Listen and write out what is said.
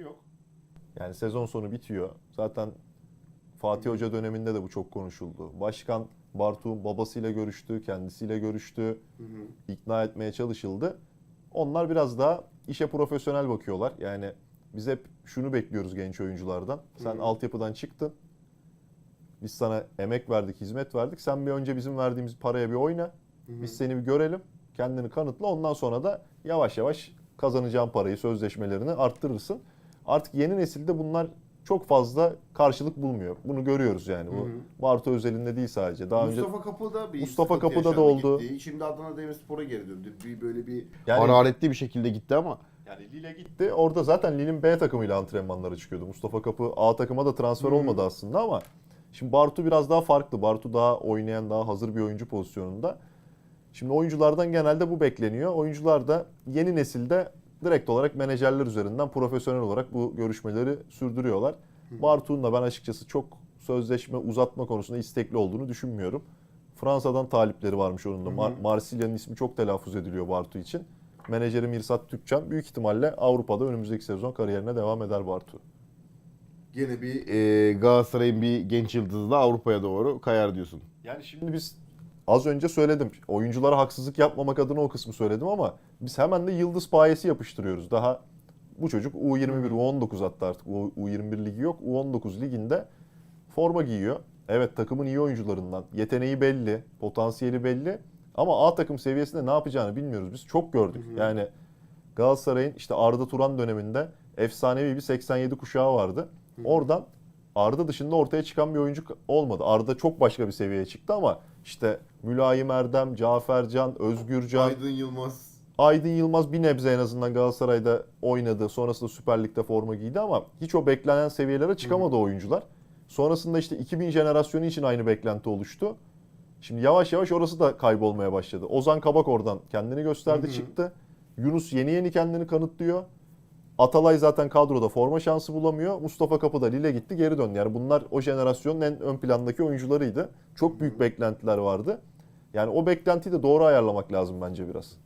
yok. Yani sezon sonu bitiyor. Zaten Fatih Hoca döneminde de bu çok konuşuldu. Başkan Bartu'nun babasıyla görüştü, kendisiyle görüştü, ikna etmeye çalışıldı. Onlar biraz daha işe profesyonel bakıyorlar. Yani biz hep şunu bekliyoruz genç oyunculardan. Sen Hı. altyapıdan çıktın. Biz sana emek verdik, hizmet verdik. Sen bir önce bizim verdiğimiz paraya bir oyna. Biz seni bir görelim. Kendini kanıtla. Ondan sonra da yavaş yavaş kazanacağın parayı, sözleşmelerini arttırırsın. Artık yeni nesilde bunlar çok fazla karşılık bulmuyor. Bunu görüyoruz yani. Bu hı. Bartu özelinde değil sadece. Daha önce Mustafa Kapı'da bir Mustafa sıkıntı Kapı'da da yaşandı, oldu. Gitti. Şimdi Adana Demirspor'a geri döndü. Bir böyle bir yani, Hararetli bir şekilde gitti ama yani Lille gitti. Orada zaten Lille'in B takımıyla antrenmanlara çıkıyordu. Mustafa Kapı A takıma da transfer Hı. olmadı aslında ama şimdi Bartu biraz daha farklı. Bartu daha oynayan, daha hazır bir oyuncu pozisyonunda. Şimdi oyunculardan genelde bu bekleniyor. Oyuncular da yeni nesilde direkt olarak menajerler üzerinden profesyonel olarak bu görüşmeleri sürdürüyorlar. Bartu'nun da ben açıkçası çok sözleşme uzatma konusunda istekli olduğunu düşünmüyorum. Fransa'dan talipleri varmış onun da. Mar- Marsilya'nın ismi çok telaffuz ediliyor Bartu için. Menajeri Mirsat Tükcan büyük ihtimalle Avrupa'da önümüzdeki sezon kariyerine devam eder Bartu. gene bir e, Galatasaray'ın bir genç yıldızı da Avrupa'ya doğru kayar diyorsun. Yani şimdi biz az önce söyledim. Oyunculara haksızlık yapmamak adına o kısmı söyledim ama biz hemen de yıldız payesi yapıştırıyoruz. Daha bu çocuk U21, U19 hatta artık U- U21 ligi yok. U19 liginde forma giyiyor. Evet takımın iyi oyuncularından. Yeteneği belli, potansiyeli belli. Ama A takım seviyesinde ne yapacağını bilmiyoruz. Biz çok gördük. Yani Galatasaray'ın işte Arda Turan döneminde efsanevi bir 87 kuşağı vardı. Oradan Arda dışında ortaya çıkan bir oyuncu olmadı. Arda çok başka bir seviyeye çıktı ama işte Mülayim Erdem, Cafercan, Özgürcan, Aydın Yılmaz Aydın Yılmaz bir nebze en azından Galatasaray'da oynadı. Sonrasında Süper Lig'de forma giydi ama hiç o beklenen seviyelere çıkamadı oyuncular. Sonrasında işte 2000 jenerasyonu için aynı beklenti oluştu. Şimdi yavaş yavaş orası da kaybolmaya başladı. Ozan Kabak oradan kendini gösterdi Hı hı. çıktı. Yunus yeni yeni kendini kanıtlıyor. Atalay zaten kadroda forma şansı bulamıyor. Mustafa Kapıda Lille gitti geri döndü. Yani bunlar o jenerasyonun en ön plandaki oyuncularıydı. Çok büyük beklentiler vardı. Yani o beklentiyi de doğru ayarlamak lazım bence biraz.